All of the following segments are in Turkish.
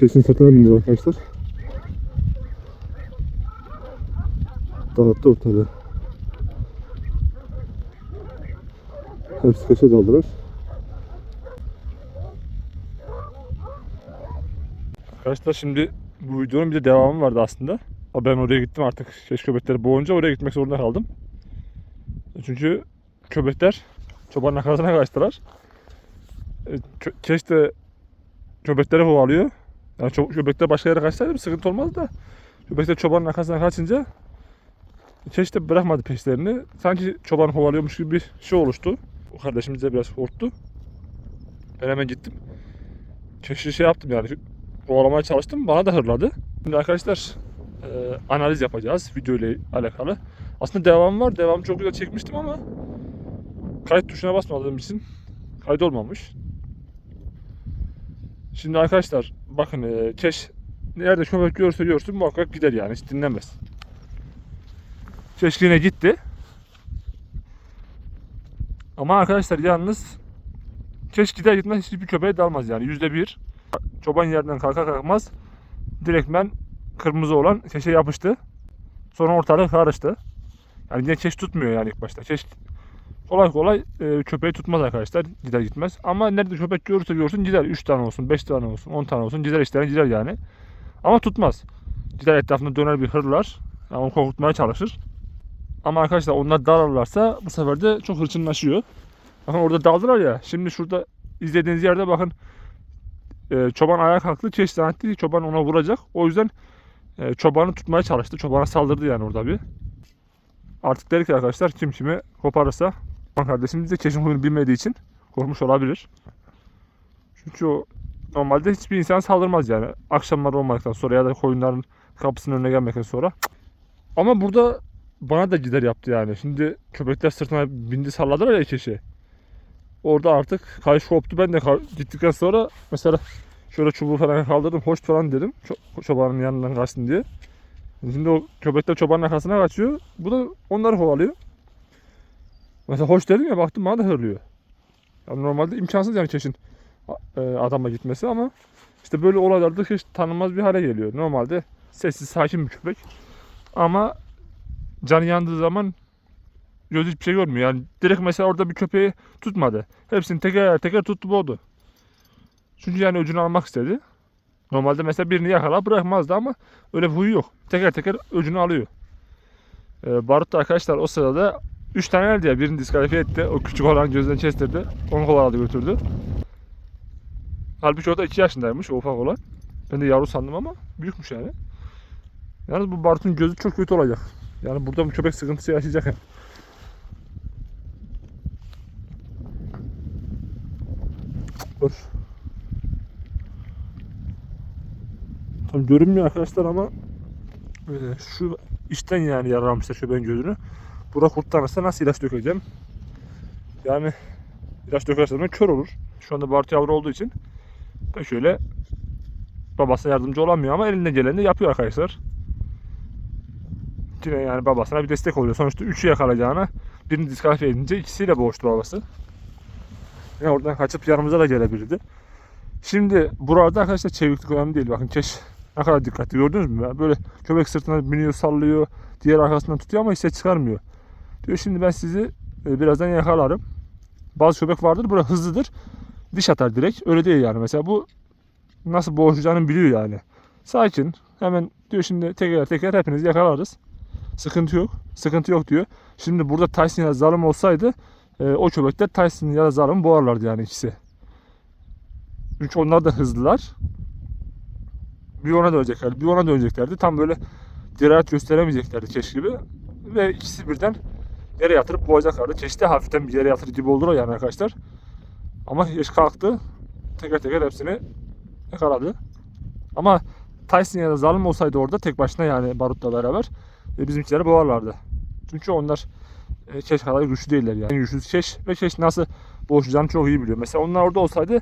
Kesin sırtına bindi arkadaşlar. Dağıttı ortalığı. Hepsi keşe daldılar. Arkadaşlar şimdi bu videonun bir de devamı vardı aslında. Ama Ben oraya gittim artık keş köpekleri boğunca oraya gitmek zorunda kaldım. Çünkü köpekler çobanın arkasına kaçtılar. E, kö- Keş de köpekleri kovalıyor. Yani ço- köpekler başka yere kaçsaydı bir sıkıntı olmaz da. Köpekler çobanın arkasına kaçınca keş de bırakmadı peşlerini. Sanki çoban kovalıyormuş gibi bir şey oluştu. O kardeşimiz de biraz korktu. Ben hemen gittim. Keşi şey yaptım yani kovalamaya çalıştım. Bana da hırladı. Şimdi arkadaşlar e, analiz yapacağız video ile alakalı. Aslında devam var. Devamı çok güzel çekmiştim ama kayıt tuşuna basmadığım için kayıt olmamış. Şimdi arkadaşlar bakın e, keş nerede köpek görürse görsün muhakkak gider yani hiç dinlemez. Keşk yine gitti. Ama arkadaşlar yalnız keş gider gitmez hiçbir köpeğe dalmaz yani yüzde bir. Çoban yerden kalkar kalkmaz direktmen kırmızı olan keşe yapıştı. Sonra ortalık karıştı. Yani yine keş tutmuyor yani ilk başta. Keş kolay kolay e, köpeği tutmaz arkadaşlar. Gider gitmez. Ama nerede köpek görürse görsün gider. 3 tane olsun, 5 tane olsun, 10 tane olsun. Gider işte gider yani. Ama tutmaz. Gider etrafında döner bir hırlar. Yani onu korkutmaya çalışır. Ama arkadaşlar onlar dalarlarsa bu sefer de çok hırçınlaşıyor. Bakın orada daldılar ya. Şimdi şurada izlediğiniz yerde bakın e, çoban ayağa kalktı. Keş zannetti çoban ona vuracak. O yüzden e, çobanı tutmaya çalıştı. Çobana saldırdı yani orada bir. Artık dedik arkadaşlar kim kimi koparırsa Çoban kardeşimiz de keşin huyunu bilmediği için korkmuş olabilir. Çünkü o normalde hiçbir insan saldırmaz yani. Akşamlar olmadıktan sonra ya da koyunların kapısının önüne gelmekten sonra. Ama burada bana da gider yaptı yani. Şimdi köpekler sırtına bindi salladılar ya keşi. Orada artık kayış koptu. Ben de gittikten sonra mesela şöyle çubuğu falan kaldırdım. Hoş falan dedim. Ço- çobanın yanından kaçsın diye. Şimdi o köpekler çobanın arkasına kaçıyor. Bu da onları kovalıyor. Mesela hoş dedim ya baktım bana da hırlıyor. Yani normalde imkansız yani keşin e, adama gitmesi ama işte böyle olaylarda hiç tanınmaz bir hale geliyor. Normalde sessiz sakin bir köpek. Ama canı yandığı zaman göz hiçbir şey görmüyor. Yani direkt mesela orada bir köpeği tutmadı. Hepsini teker teker tuttu boğdu. Çünkü yani öcünü almak istedi. Normalde mesela birini yakala bırakmazdı ama öyle bir huyu yok. Teker teker öcünü alıyor. Ee, Barut da arkadaşlar o sırada 3 tane eldi ya. Birini diskalifiye etti. O küçük olan gözden kestirdi. Onu kovaladı götürdü. Halbuki o da 2 yaşındaymış o ufak olan. Ben de yavru sandım ama büyükmüş yani. Yalnız bu Barut'un gözü çok kötü olacak. Yani burada bu köpek sıkıntısı yaşayacak yani. Dur. Tam görünmüyor arkadaşlar ama e, şu içten yani yaralamışlar köpeğin gözünü. Bura kurtlanırsa nasıl ilaç dökeceğim? Yani ilaç dökersem kör olur. Şu anda Bartu yavru olduğu için ben şöyle babasına yardımcı olamıyor ama elinden geleni de yapıyor arkadaşlar. Yine yani babasına bir destek oluyor. Sonuçta 3'ü yakalayacağına birini diskalifiye edince ikisiyle boğuştu babası. Yani oradan kaçıp yanımıza da gelebilirdi. Şimdi burada arkadaşlar çeviklik önemli değil. Bakın keş ne kadar dikkatli gördünüz mü? Böyle köpek sırtına biniyor sallıyor. Diğer arkasından tutuyor ama hiç çıkarmıyor. Diyor şimdi ben sizi e, birazdan yakalarım. Bazı köpek vardır böyle hızlıdır. Diş atar direkt. Öyle değil yani. Mesela bu nasıl boğuşacağını biliyor yani. Sakin. Hemen diyor şimdi teker teker hepinizi yakalarız. Sıkıntı yok. Sıkıntı yok diyor. Şimdi burada Tyson ya da Zalim olsaydı e, o köpekler Tyson ya da Zalim'i boğarlardı yani ikisi. Çünkü onlar da hızlılar. Bir ona döneceklerdi, bir ona döneceklerdi. Tam böyle dirayet gösteremeyeceklerdi keş gibi. Ve ikisi birden yere yatırıp boğacaklardı. Keş de hafiften bir yere yatırır gibi oldu o yani arkadaşlar. Ama keş kalktı. Teker teker hepsini yakaladı. Ama Tyson ya da Zalim olsaydı orada tek başına yani Barut'la beraber e, bizimkileri boğarlardı. Çünkü onlar e, keş kadar güçlü değiller yani. Güçlü keş ve keş nasıl boğuşacağını çok iyi biliyor. Mesela onlar orada olsaydı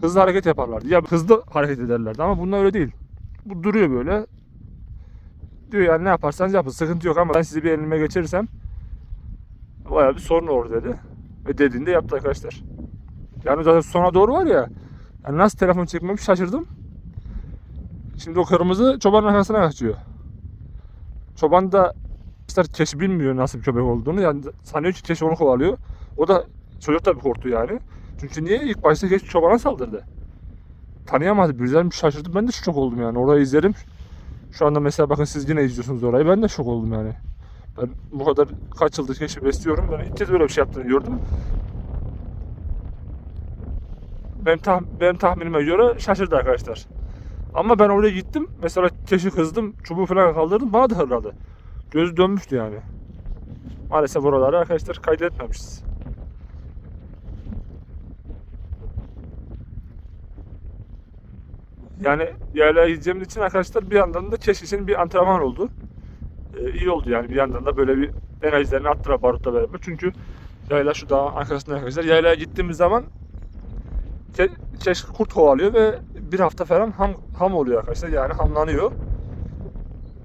hızlı hareket yaparlardı. Ya hızlı hareket ederlerdi ama bunlar öyle değil. Bu duruyor böyle. Diyor yani ne yaparsanız yapın sıkıntı yok ama ben sizi bir elime geçirirsem bayağı bir sorun olur dedi. Ve dediğinde yaptı arkadaşlar. Yani zaten sona doğru var ya yani nasıl telefon çekmemiş şaşırdım. Şimdi o kırmızı çobanın arkasına kaçıyor. Çoban da işte keşi bilmiyor nasıl bir köpek olduğunu. Yani sanıyor ki keşi onu kovalıyor. O da çocuk da korktu yani. Çünkü niye? İlk başta keşi çobana saldırdı. Tanıyamadı. Birden bir şaşırdım. Ben de şok oldum yani. Orayı izledim. Şu anda mesela bakın siz yine izliyorsunuz orayı. Ben de şok oldum yani. Ben bu kadar kaç yıldır keşi besliyorum. Ben ilk kez böyle bir şey yaptığını gördüm. Benim, tah benim tahminime göre şaşırdı arkadaşlar. Ama ben oraya gittim. Mesela keşi kızdım. Çubuğu falan kaldırdım. Bana da hırladı. Gözü dönmüştü yani. Maalesef oraları arkadaşlar kaydetmemişiz. Yani yerlere gideceğimiz için arkadaşlar bir yandan da keşif için bir antrenman oldu. Ee, iyi oldu yani bir yandan da böyle bir enerjilerini attıra barutla beraber. Çünkü yayla şu dağın arkasında arkadaşlar. Yaylaya gittiğimiz zaman ke keş kurt kovalıyor ve bir hafta falan ham, ham oluyor arkadaşlar. Yani hamlanıyor.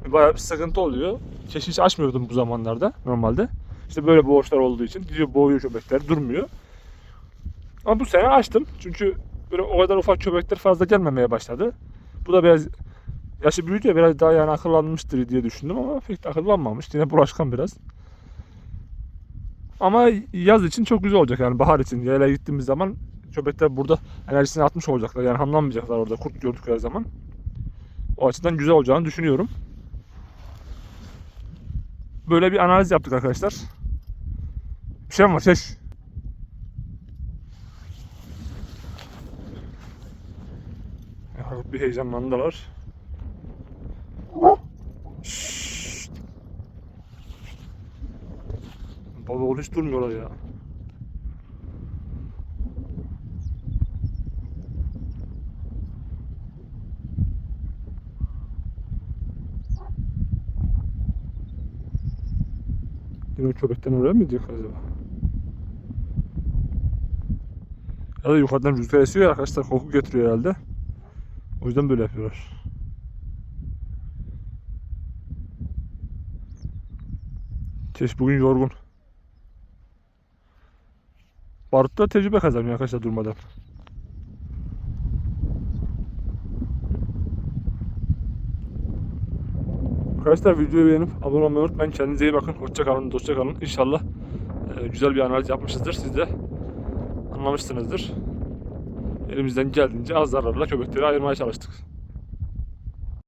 Bayağı bir sıkıntı oluyor. Keşi hiç açmıyordum bu zamanlarda normalde. İşte böyle boğuşlar olduğu için gidiyor boğuyor köpekler durmuyor. Ama bu sene açtım. Çünkü böyle o kadar ufak köpekler fazla gelmemeye başladı. Bu da biraz yaşı büyüdü ya biraz daha yani akıllanmıştır diye düşündüm ama pek de akıllanmamış. Yine bulaşkan biraz. Ama yaz için çok güzel olacak yani bahar için. Yaylaya gittiğimiz zaman köpekler burada enerjisini atmış olacaklar. Yani hamlanmayacaklar orada kurt gördükleri zaman. O açıdan güzel olacağını düşünüyorum. Böyle bir analiz yaptık arkadaşlar. Bir şey mi var? Ya, bir heyecanlandılar. Hiç durmuyorlar ya. Yine köpekten oraya mı gidecek acaba? Ya da yukarıdan rüzgar esiyor ya arkadaşlar koku getiriyor herhalde. O yüzden böyle yapıyorlar. Keş bugün yorgun. Barut da tecrübe kazanıyor arkadaşlar durmadan. Arkadaşlar videoyu beğenip abone olmayı unutmayın. Kendinize iyi bakın. Hoşça kalın, dostça kalın. İnşallah e, güzel bir analiz yapmışızdır. Siz de anlamışsınızdır. Elimizden geldiğince az zararla köpekleri ayırmaya çalıştık.